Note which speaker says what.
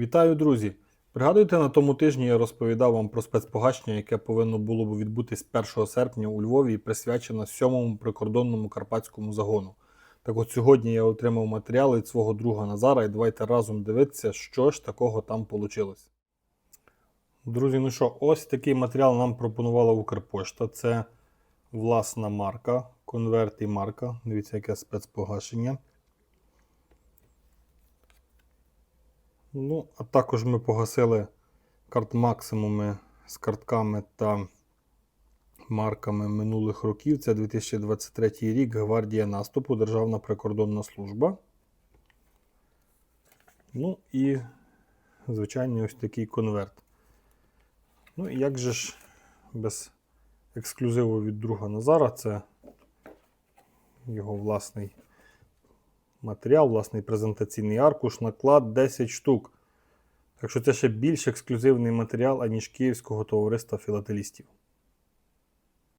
Speaker 1: Вітаю, друзі! Пригадуєте, на тому тижні я розповідав вам про спецпогашення, яке повинно було б відбутись 1 серпня у Львові і присвячено 7-му прикордонному карпатському загону. Так от сьогодні я отримав матеріали від свого друга Назара, і давайте разом дивитися, що ж такого там вийшло. Друзі, ну що, ось такий матеріал нам пропонувала Укрпошта. Це власна марка, конверт і марка. Дивіться, яке спецпогашення. Ну, а також ми погасили карт максимуми з картками та марками минулих років. Це 2023 рік, Гвардія наступу, Державна прикордонна служба. Ну і звичайний ось такий конверт. Ну і як же ж без ексклюзиву від друга Назара, це його власний матеріал, власний презентаційний аркуш, наклад 10 штук. Так що це ще більш ексклюзивний матеріал, аніж Київського товариства філателістів.